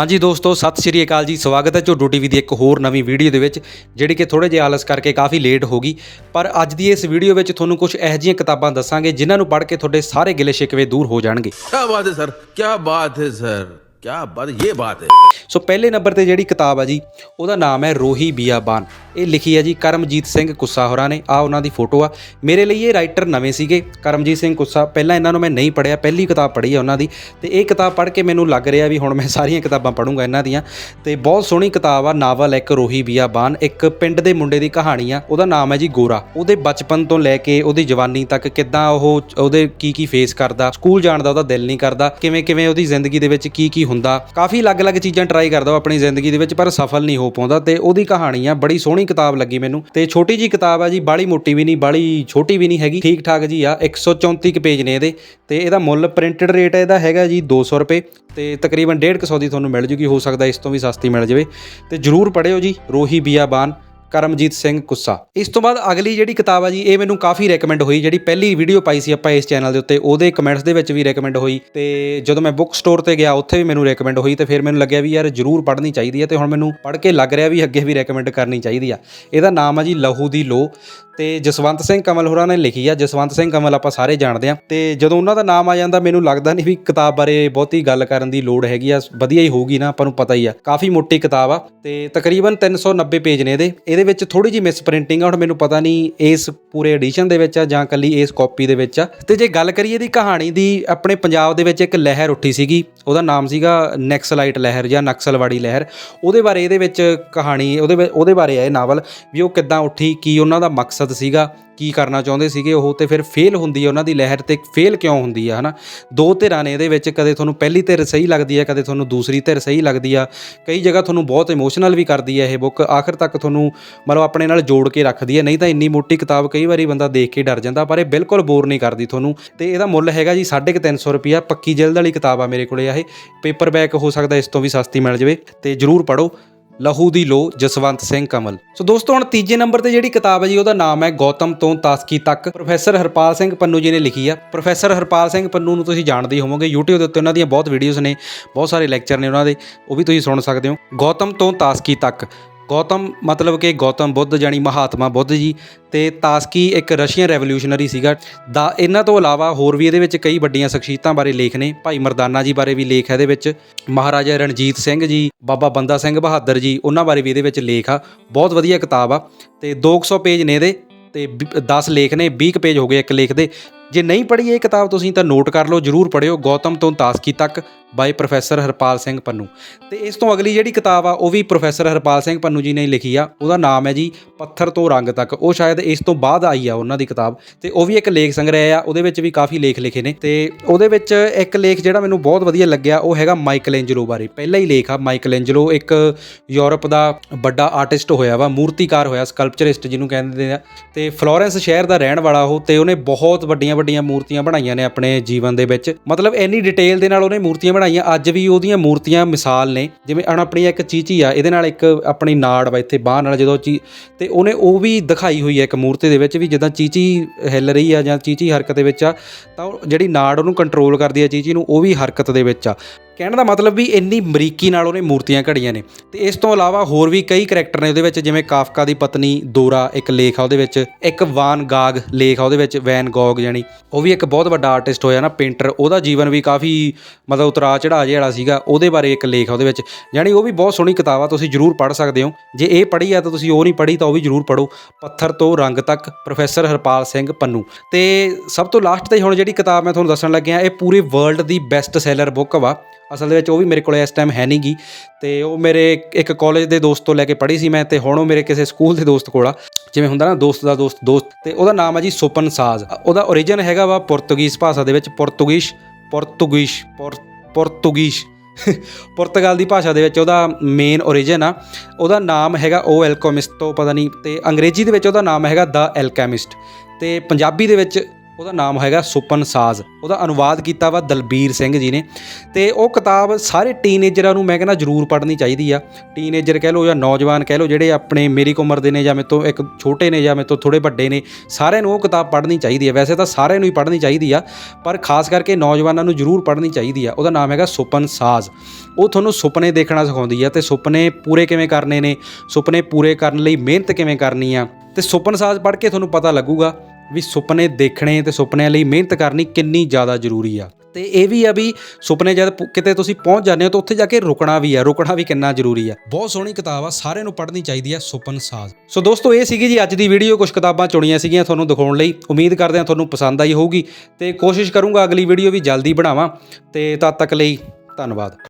ਹਾਂਜੀ ਦੋਸਤੋ, ਸਤਿ ਸ਼੍ਰੀ ਅਕਾਲ ਜੀ। ਸਵਾਗਤ ਹੈ ਝੋਡੂ ਟੀਵੀ ਦੀ ਇੱਕ ਹੋਰ ਨਵੀਂ ਵੀਡੀਓ ਦੇ ਵਿੱਚ, ਜਿਹੜੀ ਕਿ ਥੋੜੇ ਜਿਹਾ ਆਲਸ ਕਰਕੇ ਕਾਫੀ ਲੇਟ ਹੋ ਗਈ। ਪਰ ਅੱਜ ਦੀ ਇਸ ਵੀਡੀਓ ਵਿੱਚ ਤੁਹਾਨੂੰ ਕੁਝ ਇਹੋ ਜਿਹੀਆਂ ਕਿਤਾਬਾਂ ਦੱਸਾਂਗੇ, ਜਿਨ੍ਹਾਂ ਨੂੰ ਪੜ੍ਹ ਕੇ ਤੁਹਾਡੇ ਸਾਰੇ ਗਿਲੇ ਸ਼ਿਕਵੇ ਦੂਰ ਹੋ ਜਾਣਗੇ। ਕੀ ਬਾਤ ਹੈ ਸਰ ਕੀ ਬਾਤ ਹੈ ਸਰ। ਕਿਆ ਬਾਤ, ਇਹ ਬਾਤ ਹੈ। ਸੋ ਪਹਿਲੇ ਨੰਬਰ ਤੇ ਜਿਹੜੀ ਕਿਤਾਬ ਆ ਜੀ, ਉਹਦਾ ਨਾਮ ਹੈ ਰੋਹੀ ਬਿਆਬਾਨ। ਇਹ ਲਿਖੀ ਹੈ ਜੀ ਕਰਮਜੀਤ ਸਿੰਘ ਕੁੱਸਾ ਹੋਰਾਂ ਨੇ। ਆ ਉਹਨਾਂ ਦੀ ਫੋਟੋ ਆ। ਮੇਰੇ ਲਈ ਇਹ ਰਾਈਟਰ ਨਵੇਂ ਸੀਗੇ। ਕਰਮਜੀਤ ਸਿੰਘ ਕੁੱਸਾ, ਪਹਿਲਾਂ ਇਹਨਾਂ ਨੂੰ ਮੈਂ ਨਹੀਂ ਪੜਿਆ ਪਹਿਲੀ ਕਿਤਾਬ ਪੜ੍ਹੀ ਆ ਉਹਨਾਂ ਦੀ। ਤੇ ਇਹ ਕਿਤਾਬ ਪੜ੍ਹ ਕੇ ਮੈਨੂੰ ਲੱਗ ਰਿਹਾ ਵੀ ਹੁਣ ਮੈਂ ਸਾਰੀਆਂ ਕਿਤਾਬਾਂ ਪੜੂੰਗਾ ਇਹਨਾਂ ਦੀਆਂ। ਤੇ ਬਹੁਤ ਸੋਹਣੀ ਕਿਤਾਬ ਆ, ਨਾਵਲ ਇੱਕ ਰੋਹੀ ਬਿਆਬਾਨ, ਇੱਕ ਪਿੰਡ ਦੇ ਮੁੰਡੇ ਦੀ ਕਹਾਣੀ ਆ। ਉਹਦਾ ਨਾਮ ਹੈ ਜੀ ਗੋਰਾ। ਉਹਦੇ ਬਚਪਨ ਤੋਂ ਲੈ ਕੇ ਉਹਦੀ ਜਵਾਨੀ ਤੱਕ ਕਿੱਦਾਂ ਉਹ, ਉਹਦੇ ਕੀ ਕੀ ਫੇਸ ਕਰਦਾ, ਸਕੂਲ ਜਾਣ ਦਾ ਉਹਦਾ ਦਿਲ ਨਹੀਂ ਕਰਦਾ ਕਿਵੇਂ ਕਿਵੇਂ ਉਹਦੀ ਜ਼ਿੰਦਗੀ ਦੇ ਵਿੱਚ ਕੀ ਕੀ ਹੁੰਦਾ। ਕਾਫੀ ਅਲੱਗ-ਅਲੱਗ ਚੀਜ਼ਾਂ ਟਰਾਈ ਕਰਦਾ ਉਹ ਆਪਣੀ ਜ਼ਿੰਦਗੀ ਦੇ ਵਿੱਚ, ਪਰ ਸਫਲ ਨਹੀਂ ਹੋ ਪਾਉਂਦਾ ਤੇ ਉਹਦੀ ਕਹਾਣੀ ਆ ਬੜੀ ਸੋਹਣੀ ਕਿਤਾਬ ਲੱਗੀ ਮੈਨੂੰ। ਤੇ ਛੋਟੀ ਜੀ ਕਿਤਾਬ ਆ ਜੀ, ਬਾਲੀ ਮੋਟੀ ਵੀ ਨਹੀਂ, ਬਾਲੀ ਛੋਟੀ ਵੀ ਨਹੀਂ ਹੈਗੀ ਠੀਕ ਠਾਕ ਜੀ ਆ 134 ਕੁ ਪੇਜ ਨੇ ਇਹਦੇ। ਤੇ ਇਹਦਾ ਮੁੱਲ ਪ੍ਰਿੰਟਡ ਰੇਟ ਇਹਦਾ ਹੈਗਾ ਜੀ 200 ਰੁਪਏ। ਤੇ ਤਕਰੀਬਨ 150 ਦੀ ਤੁਹਾਨੂੰ ਮਿਲ ਜੂਗੀ, ਹੋ ਸਕਦਾ ਇਸ ਤੋਂ ਵੀ ਸਸਤੀ ਮਿਲ ਜਾਵੇ। ਤੇ ਜਰੂਰ ਪੜਿਓ ਜੀ, ਰੋਹੀ ਬੀਆਬਾਨ। ਕਰਮਜੀਤ ਸਿੰਘ ਕੁੱਸਾ। ਇਸ ਤੋਂ ਬਾਅਦ ਅਗਲੀ ਜਿਹੜੀ ਕਿਤਾਬ ਆ ਜੀ, ਇਹ ਮੈਨੂੰ ਕਾਫੀ ਰეკਮੈਂਡ ਹੋਈ, ਜਿਹੜੀ ਪਹਿਲੀ ਵੀਡੀਓ ਪਾਈ ਸੀ ਆਪਾਂ ਇਸ ਚੈਨਲ ਦੇ ਉੱਤੇ, ਉਹਦੇ ਕਮੈਂਟਸ ਦੇ ਵਿੱਚ ਵੀ ਰეკਮੈਂਡ ਹੋਈ। ਤੇ ਜਦੋਂ ਮੈਂ ਬੁੱਕ ਸਟੋਰ ਤੇ ਗਿਆ, ਉੱਥੇ ਵੀ ਮੈਨੂੰ ਰეკਮੈਂਡ ਹੋਈ, ਤੇ ਫਿਰ ਮੈਨੂੰ ਲੱਗਿਆ ਵੀ ਯਾਰ ਜ਼ਰੂਰ ਪੜ੍ਹਨੀ ਚਾਹੀਦੀ ਹੈ ਤੇ ਹੁਣ ਮੈਨੂੰ ਪੜ੍ਹ ਕੇ ਲੱਗ ਰਿਹਾ ਵੀ ਅੱਗੇ ਵੀ ਰეკਮੈਂਡ ਕਰਨੀ ਚਾਹੀਦੀ ਆ। ਇਹਦਾ ਨਾਮ ਆ ਜੀ, ਲਹੂ ਦੀ ਲੋ। ਤੇ ਜਸਵੰਤ ਸਿੰਘ ਕਮਲ ਹੋਰਾਂ ਨੇ ਲਿਖੀ ਆ, ਜਸਵੰਤ ਸਿੰਘ ਕਮਲ ਆਪਾਂ ਸਾਰੇ ਜਾਣਦੇ ਆ। ਤੇ ਜਦੋਂ ਉਹਨਾਂ ਦਾ ਨਾਮ ਆ ਜਾਂਦਾ, ਮੈਨੂੰ ਲੱਗਦਾ ਨਹੀਂ ਵੀ ਕਿਤਾਬ ਬਾਰੇ ਬਹੁਤੀ ਗੱਲ ਕਰਨ ਦੀ ਲੋੜ ਹੈਗੀ ਆ, ਵਧੀਆ ਹੀ ਹੋਊਗੀ ਨਾ, ਆਪਾਂ ਨੂੰ ਪਤਾ ਹੀ ਆ। ਕਾਫੀ ਮੋਟੀ ਕਿਤਾਬ ਆ ਤੇ ਤਕਰੀਬਨ 390 ਪੇਜ ਨੇ ਇਹਦੇ। ਇਹਦੇ ਵਿੱਚ ਥੋੜੀ ਜੀ ਮਿਸ ਪ੍ਰਿੰਟਿੰਗ ਆ, ਹੁਣ ਮੈਨੂੰ ਪਤਾ ਨਹੀਂ ਇਸ ਪੂਰੇ ਐਡੀਸ਼ਨ ਦੇ ਵਿੱਚ ਆ ਜਾਂ ਕੱਲੀ ਇਸ ਕਾਪੀ ਦੇ ਵਿੱਚ ਆ। ਤੇ ਜੇ ਗੱਲ ਕਰੀਏ ਇਹਦੀ ਕਹਾਣੀ ਦੀ, ਆਪਣੇ ਪੰਜਾਬ ਦੇ ਵਿੱਚ ਇੱਕ ਲਹਿਰ ਉੱਠੀ ਸੀਗੀ ਉਹਦਾ ਨਾਮ ਸੀਗਾ ਨੈਕਸਲਾਈਟ ਲਹਿਰ ਜਾਂ ਨਕਸਲਵਾੜੀ ਲਹਿਰ। ਉਹਦੇ ਬਾਰੇ ਇਹਦੇ ਵਿੱਚ ਕਹਾਣੀ, ਉਹਦੇ ਵਿੱਚ- ਉਹਦੇ ਬਾਰੇ ਹੈ ਇਹ ਨਾਵਲ ਵੀ ਉਹ ਕਿੱਦਾਂ ਉੱਠੀ, ਕੀ ਉਹਨਾਂ ਦਾ ਮਕਸਦ ਸੀਗਾ ਕੀ ਕਰਨਾ ਚਾਹੁੰਦੇ ਸੀਗੇ, ਉਹ ਤੇ ਫਿਰ ਫੇਲ ਹੁੰਦੀ ਹੈ ਉਹਨਾਂ ਦੀ ਲਹਿਰ ਤੇ ਫੇਲ ਕਿਉਂ ਹੁੰਦੀ ਆ, ਹਨਾ? ਦੋ ਧਿਰਾਂ ਨੇ ਇਹਦੇ ਵਿੱਚ, ਕਦੇ ਤੁਹਾਨੂੰ ਪਹਿਲੀ ਧਿਰ ਸਹੀ ਲੱਗਦੀ ਹੈ ਕਦੇ ਤੁਹਾਨੂੰ ਦੂਸਰੀ ਧਿਰ ਸਹੀ ਲੱਗਦੀ ਆ। ਕਈ ਜਗ੍ਹਾ ਤੁਹਾਨੂੰ ਬਹੁਤ ਇਮੋਸ਼ਨਲ ਵੀ ਕਰਦੀ ਹੈ ਇਹ ਬੁੱਕ ਆਖਰ ਤੱਕ ਤੁਹਾਨੂੰ ਮਤਲਬ ਆਪਣੇ ਨਾਲ ਜੋੜ ਕੇ ਰੱਖਦੀ ਹੈ ਨਹੀਂ ਤਾਂ ਇੰਨੀ ਮੋਟੀ ਕਿਤਾਬ ਕਈ ਵਾਰੀ ਬੰਦਾ ਦੇਖ ਕੇ ਡਰ ਜਾਂਦਾ, ਪਰ ਇਹ ਬਿਲਕੁਲ ਬੋਰ ਨਹੀਂ ਕਰਦੀ ਤੁਹਾਨੂੰ। ਤੇ ਇਹਦਾ ਮੁੱਲ ਹੈਗਾ ਜੀ 350 ਰੁਪਿਆ ਪੱਕੀ ਜਿਲਦ ਵਾਲੀ ਕਿਤਾਬ ਆ ਮੇਰੇ ਕੋਲੇ ਆ ਇਹ। ਪੇਪਰ ਬੈਕ ਹੋ ਸਕਦਾ ਇਸ ਤੋਂ ਵੀ ਸਸਤੀ ਮਿਲ ਜਾਵੇ, ਤੇ ਜਰੂਰ ਪੜੋ ਲਹੂ ਦੀ ਲੋ, ਜਸਵੰਤ ਸਿੰਘ ਕਮਲ। ਸੋ ਦੋਸਤੋ, ਹੁਣ ਤੀਜੇ ਨੰਬਰ ਤੇ ਜਿਹੜੀ ਕਿਤਾਬ ਹੈ ਜੀ, ਉਹਦਾ ਨਾਮ ਹੈ ਗੌਤਮ ਤੋਂ ਤਾਸਕੀ ਤੱਕ। ਪ੍ਰੋਫੈਸਰ ਹਰਪਾਲ ਸਿੰਘ ਪੰਨੂ ਜੀ ਨੇ ਲਿਖੀ ਆ। ਪ੍ਰੋਫੈਸਰ ਹਰਪਾਲ ਸਿੰਘ ਪੰਨੂ ਨੂੰ ਤੁਸੀਂ ਜਾਣਦੇ ਹੀ ਹੋਵੋਗੇ, YouTube ਦੇ ਉੱਤੇ ਉਹਨਾਂ ਦੀਆਂ ਬਹੁਤ ਵੀਡੀਓਜ਼ ਨੇ, ਬਹੁਤ ਸਾਰੇ ਲੈਕਚਰ ਨੇ ਉਹਨਾਂ ਦੇ, ਉਹ ਵੀ ਤੁਸੀਂ ਸੁਣ ਸਕਦੇ ਹੋ। ਗੌਤਮ ਤੋਂ ਤਾਸਕੀ ਤੱਕ। ਗੌਤਮ, ਮਤਲਬ ਕਿ ਗੌਤਮ ਬੁੱਧ ਜਾਨੀ ਮਹਾਤਮਾ ਬੁੱਧ ਜੀ ਤੇ ਤਾਸਕੀ ਇੱਕ ਰਸ਼ੀਅਨ ਰੈਵੋਲੂਸ਼ਨਰੀ ਸੀਗਾ। ਦਾ ਇਹਨਾਂ ਤੋਂ ਇਲਾਵਾ ਹੋਰ ਵੀ ਇਹਦੇ ਵਿੱਚ ਕਈ ਵੱਡੀਆਂ ਸ਼ਖਸੀਅਤਾਂ ਬਾਰੇ ਲੇਖ ਨੇ। ਭਾਈ ਮਰਦਾਨਾ ਜੀ ਬਾਰੇ ਵੀ ਲੇਖ ਹੈ ਇਹਦੇ ਵਿੱਚ। ਮਹਾਰਾਜਾ ਰਣਜੀਤ ਸਿੰਘ ਜੀ, ਬਾਬਾ ਬੰਦਾ ਸਿੰਘ ਬਹਾਦਰ ਜੀ, ਉਹਨਾਂ ਬਾਰੇ ਵੀ ਇਹਦੇ ਵਿੱਚ ਲੇਖ ਆ। ਬਹੁਤ ਵਧੀਆ ਕਿਤਾਬ ਆ। ਤੇ 200 ਪੇਜ ਨੇ ਇਹਦੇ ਤੇ 10 ਲੇਖ ਨੇ 20 ਕੁ ਪੇਜ ਹੋ ਗਏ ਇੱਕ ਲੇਖ ਦੇ। ਜੇ ਨਹੀਂ ਪੜ੍ਹੀ ਇਹ ਕਿਤਾਬ ਤੁਸੀਂ ਤਾਂ ਨੋਟ ਕਰ ਲਓ, ਜਰੂਰ ਪੜ੍ਹਿਓ। ਗੌਤਮ ਤੋਂ ਤਾਸਕੀ ਤੱਕ? By professor Harpal Singh Pannu. ਤੇ ਇਸ ਤੋਂ ਅਗਲੀ ਜਿਹੜੀ ਕਿਤਾਬ ਆ, ਉਹ ਵੀ ਪ੍ਰੋਫੈਸਰ ਹਰਪਾਲ ਸਿੰਘ ਪੰਨੂ ਜੀ ਨੇ ਲਿਖੀ ਆ। ਉਹਦਾ ਨਾਮ ਹੈ ਜੀ, ਪੱਥਰ ਤੋਂ ਰੰਗ ਤੱਕ। ਉਹ ਸ਼ਾਇਦ ਇਸ ਤੋਂ ਬਾਅਦ ਆਈ ਆ ਉਹਨਾਂ ਦੀ ਕਿਤਾਬ। ਤੇ ਉਹ ਵੀ ਇੱਕ ਲੇਖ ਸੰਗ੍ਰਹਿ ਆ, ਉਹਦੇ ਵਿੱਚ ਵੀ ਕਾਫੀ ਲੇਖ ਲਿਖੇ ਨੇ। ਤੇ ਉਹਦੇ ਵਿੱਚ ਇੱਕ ਲੇਖ ਜਿਹੜਾ ਮੈਨੂੰ ਬਹੁਤ ਵਧੀਆ ਲੱਗਿਆ, ਉਹ ਹੈਗਾ ਮਾਈਕਲ ਐਂਜਲੋ ਬਾਰੇ। ਪਹਿਲਾ ਹੀ ਲੇਖ ਆ ਮਾਈਕਲ ਐਂਜਲੋ ਇੱਕ ਯੂਰਪ ਦਾ ਵੱਡਾ ਆਰਟਿਸਟ ਹੋਇਆ ਵਾ, ਮੂਰਤੀਕਾਰ ਹੋਇਆ, ਸਕਲਪਚਰਿਸਟ ਜਿਹਨੂੰ ਕਹਿੰਦੇ ਆ। ਤੇ ਫਲੋਰੈਂਸ ਸ਼ਹਿਰ ਦਾ ਰਹਿਣ ਵਾਲਾ ਉਹ, ਤੇ ਉਹਨੇ ਬਹੁਤ ਵੱਡੀਆਂ ਵੱਡੀਆਂ ਮੂਰਤੀਆਂ ਬਣਾਈਆਂ ਨੇ ਆਪਣੇ ਜੀਵਨ ਦੇ ਵਿੱਚ। ਮਤਲਬ ਇੰਨੀ ਡਿਟੇਲ ਦੇ ਨਾਲ ਉਹਨੇ ਮੂਰਤੀਆਂ ਬਣਾਈਆਂ। ਅੱਜ ਵੀ ਉਹਦੀਆਂ ਮੂਰਤੀਆਂ ਮਿਸਾਲ ਨੇ। ਜਿਵੇਂ ਹੁਣ ਆਪਣੀ ਇੱਕ ਚੀਚੀ ਆ, ਇਹਦੇ ਨਾਲ ਇੱਕ ਆਪਣੀ ਨਾੜ ਵਾ ਇੱਥੇ ਬਾਹ ਨਾਲ ਜਦੋਂ ਚੀ ਤੇ ਉਹਨੇ ਉਹ ਵੀ ਦਿਖਾਈ ਹੋਈ ਹੈ ਇੱਕ ਮੂਰਤੀ ਦੇ ਵਿੱਚ ਵੀ ਜਿੱਦਾਂ ਚੀਚੀ ਹਿੱਲ ਰਹੀ ਆ ਜਾਂ ਚੀਚੀ ਹਰਕਤ ਦੇ ਵਿੱਚ ਆ, ਤਾਂ ਉਹ ਜਿਹੜੀ ਨਾੜ ਉਹਨੂੰ ਕੰਟਰੋਲ ਕਰਦੀ ਆ ਚੀਚੀ ਨੂੰ, ਉਹ ਵੀ ਹਰਕਤ ਦੇ ਵਿੱਚ ਆ। ਕਹਿਣ ਦਾ ਮਤਲਬ ਵੀ ਇੰਨੀ ਮਰੀਕੀ ਨਾਲ ਉਹਨੇ ਮੂਰਤੀਆਂ ਘੜੀਆਂ ਨੇ। ਤੇ ਇਸ ਤੋਂ ਇਲਾਵਾ ਹੋਰ ਵੀ ਕਈ ਕੈਰੈਕਟਰ ਨੇ ਉਹਦੇ ਵਿੱਚ, ਜਿਵੇਂ ਕਾਫਕਾ ਦੀ ਪਤਨੀ ਦੋਰਾ, ਇੱਕ ਲੇਖ ਆ ਉਹਦੇ ਵਿੱਚ, ਇੱਕ ਵਾਨ ਗਾਗ ਲੇਖ ਆ ਉਹਦੇ ਵਿੱਚ, ਵੈਨ ਗੌਗ ਜਾਨੀ ਉਹ ਵੀ ਇੱਕ ਬਹੁਤ ਵੱਡਾ ਆਰਟਿਸਟ ਹੋਇਆ ਨਾ, ਪੇਂਟਰ। ਉਹਦਾ ਜੀਵਨ ਵੀ ਕਾਫੀ ਮਤਲਬ ਉਤਰਾ ਚੜਾ ਜਿਹੜਾ ਸੀਗਾ, ਉਹਦੇ ਬਾਰੇ ਇੱਕ ਲੇਖ ਆ ਉਹਦੇ ਵਿੱਚ। ਯਾਨੀ ਉਹ ਵੀ ਬਹੁਤ ਸੋਹਣੀ ਕਿਤਾਬ ਆ, ਤੁਸੀਂ ਜਰੂਰ ਪੜ੍ਹ ਸਕਦੇ ਹੋ। ਜੇ ਇਹ ਪੜ੍ਹੀ ਆ ਤਾਂ ਤੁਸੀਂ ਉਹ ਨਹੀਂ ਪੜ੍ਹੀ ਤਾਂ ਉਹ ਵੀ ਜਰੂਰ ਪੜ੍ਹੋ। ਪੱਥਰ ਤੋਂ ਰੰਗ ਤੱਕ, ਪ੍ਰੋਫੈਸਰ ਹਰਪਾਲ ਸਿੰਘ ਪੰਨੂ। ਤੇ ਸਭ ਤੋਂ ਲਾਸਟ ਤੇ ਹੁਣ ਜਿਹੜੀ ਕਿਤਾਬ ਮੈਂ ਤੁਹਾਨੂੰ ਦੱਸਣ ਲੱਗਿਆ, ਇਹ ਪੂਰੇ ਵਰਲਡ ਦੀ ਬੈਸਟ ਸੈਲਰ ਬੁੱਕ ਵਾ। ਅਸਲ ਦੇ ਵਿੱਚ ਉਹ ਵੀ ਮੇਰੇ ਕੋਲ ਇਸ ਟਾਈਮ ਹੈ ਨਹੀਂਗੀ ਤੇ ਉਹ ਮੇਰੇ ਇੱਕ ਕਾਲਜ ਦੇ ਦੋਸਤ ਤੋਂ ਲੈ ਕੇ ਪੜ੍ਹੀ ਸੀ ਮੈਂ ਤੇ ਹੁਣ ਉਹ ਮੇਰੇ ਕਿਸੇ ਸਕੂਲ ਦੇ ਦੋਸਤ ਕੋਲ ਆ। ਜਿਵੇਂ ਹੁੰਦਾ ਨਾ ਦੋਸਤ ਦਾ ਦੋਸਤ ਦੋਸਤ ਤੇ ਉਹਦਾ ਨਾਮ ਆ ਜੀ ਸੁਪਨ ਸਾਜ਼। ਉਹਦਾ origin ਹੈਗਾ ਵਾ ਪੁਰਤਗੀਜ਼ ਭਾਸ਼ਾ ਦੇ ਵਿੱਚ ਪੁਰਤਗੀਸ਼ ਪੁਰਤਗੀਸ਼ ਪੁਰ- ਪੁਰਤਗੀਸ਼ ਪੁਰਤਗਾਲ ਦੀ ਭਾਸ਼ਾ ਦੇ ਵਿੱਚ ਉਹਦਾ ਮੇਨ origin ਆ। ਉਹਦਾ ਨਾਮ ਹੈਗਾ ਓ ਐਲਕੋਮਿਸਟ ਤੋਂ ਪਤਾ ਨਹੀਂ ਤੇ ਅੰਗਰੇਜ਼ੀ ਦੇ ਵਿੱਚ ਉਹਦਾ ਨਾਮ ਹੈਗਾ ਦਾ ਐਲਕੈਮਿਸਟ ਤੇ ਪੰਜਾਬੀ ਦੇ ਵਿੱਚ ਉਹਦਾ ਨਾਮ ਹੈਗਾ ਸੁਪਨ ਸਾਜ਼। ਉਹਦਾ ਅਨੁਵਾਦ ਕੀਤਾ ਵਾ ਦਲਬੀਰ ਸਿੰਘ ਜੀ ਨੇ। ਤੇ ਉਹ ਕਿਤਾਬ ਸਾਰੇ ਟੀਨੇਜਰਾਂ ਨੂੰ ਮੈਂ ਕਹਿੰਦਾ ਜ਼ਰੂਰ ਪੜ੍ਹਨੀ ਚਾਹੀਦੀ ਆ। ਟੀਨੇਜਰ ਕਹਿ ਲਓ ਜਾਂ ਨੌਜਵਾਨ ਕਹਿ ਲਓ, ਜਿਹੜੇ ਆਪਣੇ ਮੇਰੀ ਕੁ ਉਮਰ ਦੇ ਨੇ ਜਾਂ ਮੇਰੇ ਤੋਂ ਇੱਕ ਛੋਟੇ ਨੇ ਜਾਂ ਮੇਰੇ ਤੋਂ ਥੋੜੇ ਵੱਡੇ ਨੇ, ਸਾਰਿਆਂ ਨੂੰ ਉਹ ਕਿਤਾਬ ਪੜ੍ਹਨੀ ਚਾਹੀਦੀ ਹੈ ਵੈਸੇ ਤਾਂ ਸਾਰਿਆਂ ਨੂੰ ਹੀ ਪੜ੍ਹਨੀ ਚਾਹੀਦੀ ਆ, ਪਰ ਖਾਸ ਕਰਕੇ ਨੌਜਵਾਨਾਂ ਨੂੰ ਜ਼ਰੂਰ ਪੜ੍ਹਨੀ ਚਾਹੀਦੀ ਆ। ਉਹਦਾ ਨਾਮ ਹੈਗਾ ਸੁਪਨ ਸਾਜ਼। ਉਹ ਤੁਹਾਨੂੰ ਸੁਪਨੇ ਦੇਖਣਾ ਸਿਖਾਉਂਦੀ ਆ ਤੇ ਸੁਪਨੇ ਪੂਰੇ ਕਿਵੇਂ ਕਰਨੇ ਨੇ, ਸੁਪਨੇ ਪੂਰੇ ਕਰਨ ਲਈ ਮਿਹਨਤ ਕਿਵੇਂ ਕਰਨੀ ਆ। ਤੇ ਸੁਪਨ ਸਾਜ਼ ਪੜ੍ਹ ਕੇ ਤੁਹਾਨੂੰ ਪਤਾ ਲੱਗੂਗਾ ਵੀ ਸੁਪਨੇ ਦੇਖਣੇ ਤੇ ਸੁਪਨਿਆਂ ਲਈ ਮਿਹਨਤ ਕਰਨੀ ਕਿੰਨੀ ਜ਼ਿਆਦਾ ਜ਼ਰੂਰੀ ਆ। ਤੇ ਇਹ ਵੀ ਆ ਵੀ ਸੁਪਨੇ ਜਦ ਕਿਤੇ ਤੁਸੀਂ ਪਹੁੰਚ ਜਾਂਦੇ ਹੋ ਤਾਂ ਉੱਥੇ ਜਾ ਕੇ ਰੁਕਣਾ ਵੀ ਆ, ਰੁਕਣਾ ਵੀ ਕਿੰਨਾ ਜ਼ਰੂਰੀ ਆ। ਬਹੁਤ ਸੋਹਣੀ ਕਿਤਾਬ ਆ, ਸਾਰਿਆਂ ਨੂੰ ਪੜ੍ਹਨੀ ਚਾਹੀਦੀ ਆ, ਸੁਪਨ ਸਾਜ਼। ਸੋ ਦੋਸਤੋ, ਇਹ ਸੀਗੀ ਜੀ ਅੱਜ ਦੀ ਵੀਡੀਓ ਕੁਝ ਕਿਤਾਬਾਂ ਚੁਣੀਆਂ ਸੀਗੀਆਂ ਤੁਹਾਨੂੰ ਦਿਖਾਉਣ ਲਈ। ਉਮੀਦ ਕਰਦੇ ਹਾਂ ਤੁਹਾਨੂੰ ਪਸੰਦ ਆਈ ਹੋਊਗੀ। ਤੇ ਕੋਸ਼ਿਸ਼ ਕਰੂੰਗਾ ਅਗਲੀ ਵੀਡੀਓ ਵੀ ਜਲਦੀ ਬਣਾਵਾਂ। ਤੇ ਤਦ ਤੱਕ ਲਈ ਧੰਨਵਾਦ।